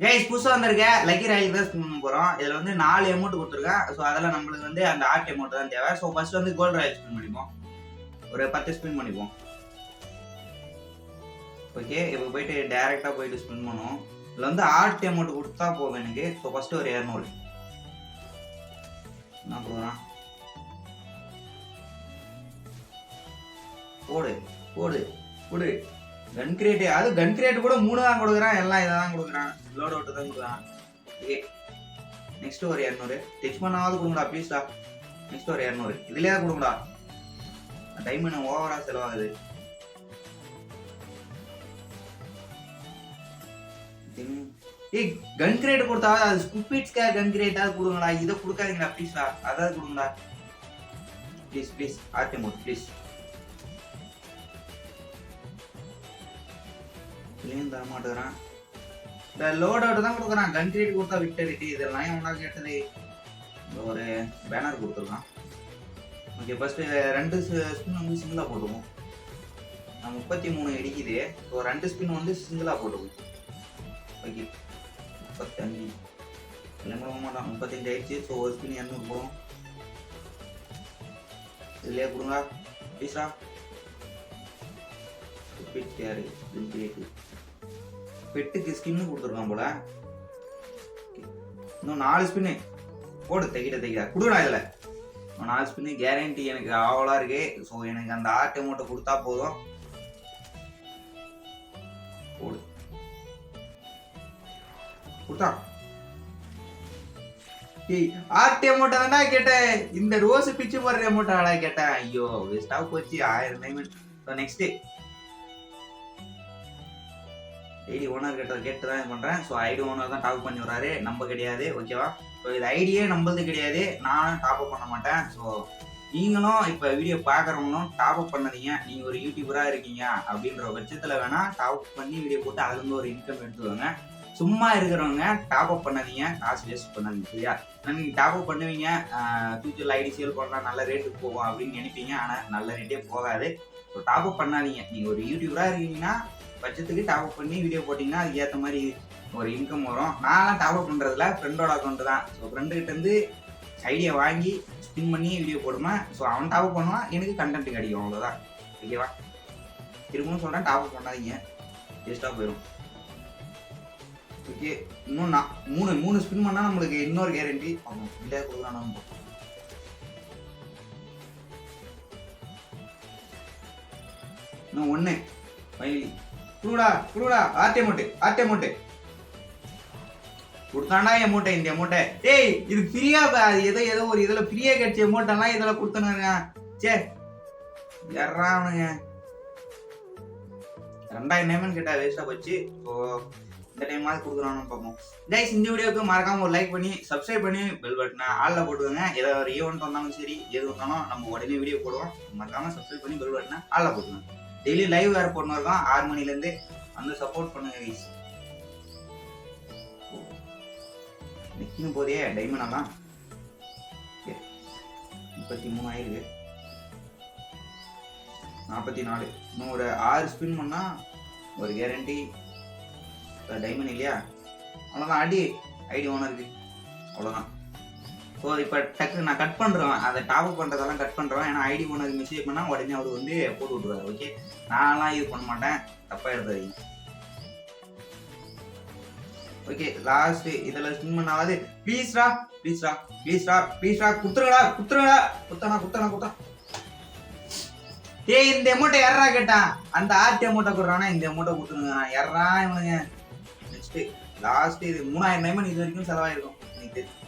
ஏய் புதுசாக வந்திருக்க. லக்கி ராயில் தான் பண்ண போகிறோம் இதில் வந்து நாலு அமௌண்ட் கொடுத்துருக்கேன். ஸோ அதெல்லாம் நம்மளுக்கு வந்து அந்த ஆர்ட் அமௌண்ட் தான் தேவை. ஸோ ஃபர்ஸ்ட் வந்து கோல்டு ராயல் ஸ்பின் பண்ணிப்போம். ஒரு பத்து ஸ்பின் பண்ணிப்போம். ஓகே இப்போ போயிட்டு டேரெக்டாக போயிட்டு ஸ்பின் பண்ணுவோம். இதில் வந்து ஆர்ட் அமௌண்ட் கொடுத்தா போகும் எனக்கு. ஸோ ஃபஸ்ட்டு ஒரு இரநூறு. என்ன போகிறான் போடு போடு போடு. கன் கிரேட் அது கன் கிரேட் கூட மூணு தான் கொடுக்குறான் எல்லாம் இதை தான் கொடுக்குறான். லோட் அவுட் தான் கொடுக்குறான். ஓகே நெக்ஸ்ட் ஒரு இரநூறு. டச் பண்ணாவது கொடுங்கடா ப்ளீஸ்டா நெக்ஸ்ட் ஒரு இரநூறு. இதுலயே கொடுங்கடா. டைமண்ட் ஓவரா செலவாகுது. ஏய் கன் கிரேட் கொடுத்தா அது ஸ்குப்பிட்ஸ்க்கா கன் கிரேட்டாவது கொடுங்கடா. இதை கொடுக்காதீங்கடா ப்ளீஸ்டா அதாவது கொடுங்கடா. Please please RT mode please இதுலயும் தர மாட்டேங்கிறான். இந்த லோட் அவுட் தான் கொடுக்குறான். கன் கொடுத்தா விக்டரிட்டி இதெல்லாம் ஏன் கேட்டது ஒரு பேனர் கொடுத்துருக்கான். ஓகே ஃபர்ஸ்ட் ரெண்டு ஸ்பின் வந்து சிங்கிளாக போட்டுக்குவோம். நான் முப்பத்தி மூணு இடிக்குது ஸோ ரெண்டு ஸ்பின் வந்து சிங்கிளாக போட்டுக்குவோம். ஓகே முப்பத்தஞ்சு. இல்லை கூட மாட்டான். முப்பத்தஞ்சு ஆயிடுச்சு. ஸோ ஒரு ஸ்பின் இரநூறு போடும் இதுலேயே கொடுங்க. பீஸா ப்ளீஸ்ரா யாரு பெட்டுக்கு ஸ்கின்னு கொடுத்துருக்கான் போல. இன்னும் நாலு ஸ்பின்னு போடு தைக்கிட்ட தைக்கிற. கொடுடா இதில். நாலு ஸ்பின்னு கேரண்டி எனக்கு ஆவலாக இருக்கு. ஸோ எனக்கு அந்த ஆர்ட் அமௌண்ட்டை கொடுத்தா போதும். போடு. கொடுத்தா? ஏய் ஆர்ட் அமௌண்ட் தான்டா கேட்டேன். இந்த ரோஸ் பிச்சு போடுற அமௌண்ட் கேட்டேன். ஐயோ வேஸ்டா போச்சு. ஆயிரம் டைமண்ட் நெக்ஸ்ட்டு ஐடி ஓனர் கிட்ட கேட்டு தான் இது பண்ணுறேன் ஸோ ஐடி ஓனர் தான் டாப் பண்ணி வராரு நம்ம கிடையாது ஓகேவா ஸோ இது ஐடியே நம்மளது கிடையாது. நானும் டாப் அப் பண்ண மாட்டேன். ஸோ நீங்களும் இப்போ வீடியோ பார்க்குறவங்களும் டாப் அப் பண்ணாதீங்க. நீங்கள் ஒரு யூடியூபராக இருக்கீங்க அப்படின்ற பட்சத்தில் வேணால் டாப் அப் பண்ணி வீடியோ போட்டு அதுலேருந்து ஒரு இன்கம் எடுத்துக்கோங்க சும்மா இருக்கிறவங்க டாப் அப் பண்ணாதீங்க. காசு வேஸ்ட் பண்ணாதீங்க சரியா? நீங்கள் டாப் அப் பண்ணுவீங்க. ஃபியூச்சரில் ஐடி சேல் பண்ணலாம் நல்ல ரேட்டுக்கு போகும் அப்படின்னு நினைப்பீங்க. ஆனால் நல்ல ரேட்டே போகாது. ஸோ டாப் அப் பண்ணாதீங்க. நீங்கள் ஒரு யூடியூபராக இருக்கீங்கன்னா பட்சத்துக்கு டாப் அப் பண்ணி வீடியோ போட்டிங்கன்னா அதுக்கு ஏற்ற மாதிரி ஒரு இன்கம் வரும். நான்லாம் டாப் அப் பண்ணுறதுல ஃப்ரெண்டோட அக்கௌண்ட் தான். ஸோ ஃப்ரெண்டுகிட்டேருந்து ஐடியா வாங்கி ஸ்பின் பண்ணி வீடியோ போடுவேன் ஸோ அவன் டாப் அப் பண்ணுவான் எனக்கு கண்டென்ட் கிடைக்கும் அவ்வளோதான் ஓகேவா திரும்பவும் சொல்கிறேன் டாப்அப் பண்ணாதீங்க. வேஸ்ட்டாக போயிடும் ஓகே இன்னும் நான் மூணு மூணு ஸ்பின் பண்ணால் நம்மளுக்கு இன்னொரு கேரண்டி ஆமாம் இல்லை கொடுக்குறான் இன்னும் ஒன்று ஃபைனலி குடுடா குடுடா ஆர்டி அமௌண்ட் ஆர்டி அமௌண்ட் கொடுத்தாண்டா மூட்டை இந்த மூட்டை. டேய் இது ஃப்ரீயா அது ஏதோ ஏதோ ஒரு இதுல ஃப்ரீயா கிடைச்ச அமௌண்ட் எல்லாம் இதுல கொடுத்தனுங்க. சே எறானுங்க ரெண்டாயிரம் நேமன் கேட்டா வேஸ்டா போச்சு. ஸோ இந்த டைம் மாதிரி கொடுக்குறானு பார்ப்போம் கைஸ் இந்த வீடியோக்கு மறக்காம ஒரு லைக் பண்ணி சப்ஸ்கிரைப் பண்ணி பெல் பட்டனை ஆளில் போட்டுக்கோங்க. ஏதோ ஒரு ஈவெண்ட் வந்தாலும் சரி எது வந்தாலும் நம்ம உடனே வீடியோ போடுவோம். மறக்காம சப்ஸ்கிரைப் பண்ணி பெல் பட்டனை ஆளில் போட்டுக்கோங்க. டெய்லி லைவ் வேறு போடணும் தான் ஆறு மணிலேருந்து வந்து சப்போர்ட் பண்ணுங்க கைஸ் நிற்கணும் போதே டைமண்ட் எல்லாம் முப்பத்தி மூணு ஆயிருக்கு. நாற்பத்தி நாலு. இன்னும் ஒரு ஆறு ஸ்பின் பண்ணால் ஒரு கேரண்டி டைமண்ட் இல்லையா? அவ்வளோதான் அடி ஐடி ஓனருக்கு அவ்வளோதான் ஸோ இப்போ டக்கு நான் கட் பண்ணுறேன் அதை டாப்அப் பண்ணுறதெல்லாம் கட் பண்ணுறேன் ஏன்னா ஐடி ஓனருக்கு மெசேஜ் பண்ணால் உடனே அவர் வந்து போட்டு விட்ருவாரு ஓகே நான்லாம் இது பண்ண மாட்டேன் தப்பாக எடுத்தாதீங்க ஓகே லாஸ்ட் இதில் ஸ்பின் பண்ணாவது ப்ளீஸ்ரா ப்ளீஸ்ரா ப்ளீஸ்ரா ப்ளீஸ்ரா குத்துருங்கடா குத்துருங்கடா குத்தானா குத்தானா குத்தா ஏய் இந்த அமௌண்ட்டை யாரா கேட்டான் அந்த ஆர்டி அமௌண்ட்டை கொடுறானா? இந்த அமௌண்ட்டை கொடுத்துருங்க நான் யாரா இவனுங்க? நெக்ஸ்ட்டு லாஸ்ட் இது மூணாயிரம் டைமண்ட் இது வரைக்கும் செலவாயிருக்கும். எனக்கு தெரியும்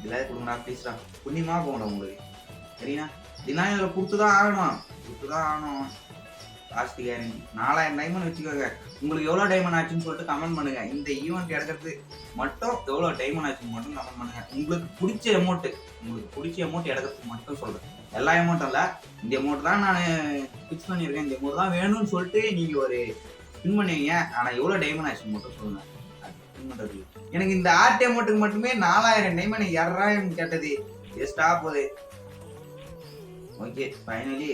இதில் ப்ளீஸ் தான் புண்ணியமா போகணும் உங்களுக்கு. சரிண்ணா இதெல்லாம் இதில் கொடுத்து தான் ஆகணும். கொடுத்து தான் ஆகணும். லாஸ்ட் கேரண்டி நாலாயிரம் டைமண்ட் வச்சுக்கோங்க. உங்களுக்கு எவ்வளோ டைமண்ட் ஆச்சுன்னு சொல்லிட்டு கமெண்ட் பண்ணுங்க. இந்த ஈவெண்ட் எடுக்கிறது மட்டும் எவ்வளோ டைமண்ட் ஆச்சுன்னு மட்டும் கமெண்ட் பண்ணுங்க. உங்களுக்கு பிடிச்ச அமௌண்ட்டு உங்களுக்கு பிடிச்ச அமௌண்ட் எடுக்கிறதுக்கு மட்டும் சொல்கிறேன் எல்லா அமௌண்ட்டும் இல்லை இந்த அமௌண்ட் தான் நான் ஃபிக்ஸ் பண்ணியிருக்கேன். இந்த அமௌண்ட் தான் வேணும்னு சொல்லிட்டு நீங்கள் ஒரு ஸ்பின் பண்ணுவீங்க ஆனால் எவ்வளோ டைமண்ட் ஆச்சுன்னு மட்டும் சொல்லுங்க. அது பண்ணுறதுக்கு எனக்கு இந்த ஆர்டி அமௌண்ட்டுக்கு மட்டுமே நாலாயிரம் டைமண்ட் இரண்டாயிரம் கேட்டது. எஸ்டா போகுது ஓகே ஃபைனலி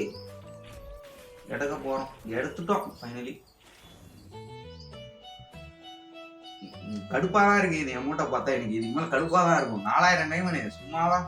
எடுக்க போகிறோம் எடுத்துட்டோம் ஃபைனலி கடுப்பாக தான் இருக்குது இது அமௌண்ட்டை பார்த்தா எனக்கு இதுக்கு மேலே கடுப்பாக தான் இருக்கும். நாலாயிரம் டைம் சும்மாவா?